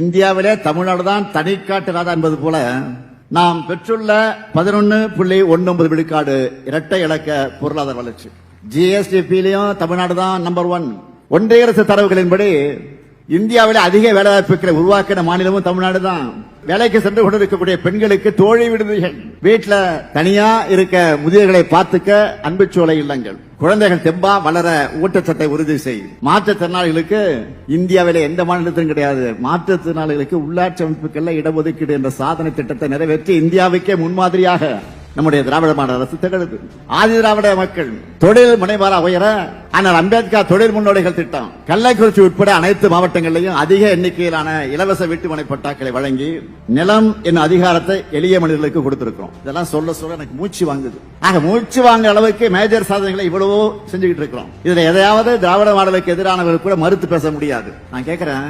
இந்தியாவிலே தமிழ்நாடு தான் தனிக்காட்டு ராதா என்பது போல நாம் பெற்றுள்ள பதினொன்னு புள்ளி ஒன்பது விழுக்காடு இரட்டை இலக்க பொருளாதார வளர்ச்சி. ஜிஎஸ்டிபிலையும் தமிழ்நாடு தான் நம்பர் ஒன் ஒன்றிய அரசு தரவுகளின்படி இந்தியாவில் அதிக வேலைவாய்ப்புகளை உருவாக்கின மாநிலமும் தமிழ்நாடு தான். வேலைக்கு சென்று கொண்டிருக்கக்கூடிய பெண்களுக்கு தோழி விடுதிகள். வீட்டில் தனியா இருக்க முதியர்களை பார்த்துக்க அன்புச்சோலை இல்லங்கள். குழந்தைகள் தெம்பா வளர ஊட்டச்சத்தை உறுதி செய்யும் மாற்றுத்திறனாளிகளுக்கு இந்தியாவில எந்த மாநிலத்திலும் கிடையாது. மாற்றுத்திறனாளிகளுக்கு உள்ளாட்சி அமைப்புகள்ல இடஒதுக்கீடு என்ற சாதனை திட்டத்தை நிறைவேற்றி இந்தியாவுக்கே முன்மாதிரியாக நம்முடைய திராவிட மாநில அரசு திகழுது. ஆதி திராவிட மக்கள் தொழில் முனைவாரா உயர ஆனால் அம்பேத்கர் தொழில் முன்னோடிகள் திட்டம். கள்ளக்குறிச்சி உட்பட அனைத்து மாவட்டங்களிலும் அதிக எண்ணிக்கையிலான இலவச வீட்டுமனை பட்டாக்களை வழங்கி நிலம் என் அதிகாரத்தை எளிய மனிதர்களுக்கு கொடுத்திருக்கிறோம். இதெல்லாம் சொல்ல சொல்ல எனக்கு மூச்சு வாங்குது. ஆக மூச்சு வாங்க அளவுக்கு மேஜர் சாதனைகளை இவ்வளவோ செஞ்சுக்கிட்டு இருக்கிறோம். இதுல எதையாவது திராவிட மாடலுக்கு எதிரானவர்கள் கூட மறுத்து பேச முடியாது. நான் கேட்கிறேன்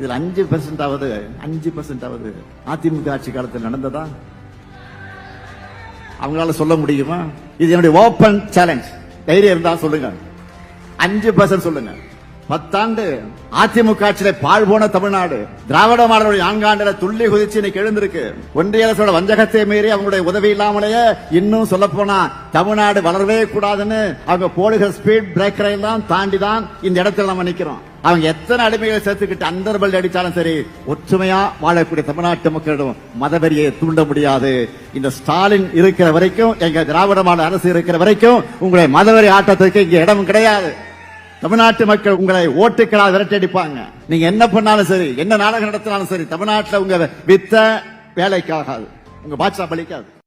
இதுல அஞ்சு பெர்சென்ட் ஆவது அஞ்சு பெர்சென்ட் ஆவது அதிமுக ஆட்சி காலத்தில் நடந்ததா? அவங்களால சொல்ல முடியுமா? இது என்னுடைய ஓபன் சேலஞ்ச் தைரியம் இருந்தா சொல்லுங்க. அஞ்சு பர்சன்ட் சொல்லுங்க. பத்தாண்டு அதிமுக ஆட்சியில பாழ் போன தமிழ்நாடு திராவிட மாடலுடைய நான்காண்டுல துள்ளி குதிச்சு இன்னைக்கு எழுந்திருக்கு. ஒன்றிய அரசோட வஞ்சகத்தை மீறி அவங்களுடைய உதவி இல்லாமலேயே இன்னும் சொல்ல போனா தமிழ்நாடு வளரவே கூடாதுன்னு அவங்க போடுகிற ஸ்பீட் பிரேக்கரை எல்லாம் தாண்டி தான் இந்த இடத்துல நம்ம நிக்கிறோம். அவங்க எத்தனை அடிமைகளை சேர்த்துக்கிட்டு அந்த அடித்தாலும் சரி ஒற்றுமையா வாழக்கூடிய தமிழ்நாட்டு மக்களிடம் மதவெறியை தூண்ட முடியாது. இந்த ஸ்டாலின் இருக்கிற வரைக்கும் எங்க திராவிட மாடல் அரசு இருக்கிற வரைக்கும் உங்களுடைய மதவெறி ஆட்டத்திற்கு இங்க இடம் கிடையாது. தமிழ்நாட்டு மக்கள் உங்களை ஓட்டுக்களால் விரட்டடிப்பாங்க நீங்க என்ன பண்ணாலும் சரி என்ன நாடகம் நடத்தினாலும் சரி தமிழ்நாட்டில் உங்க வித்த வேலைக்காகாது உங்க பாட்சா பலிக்காது.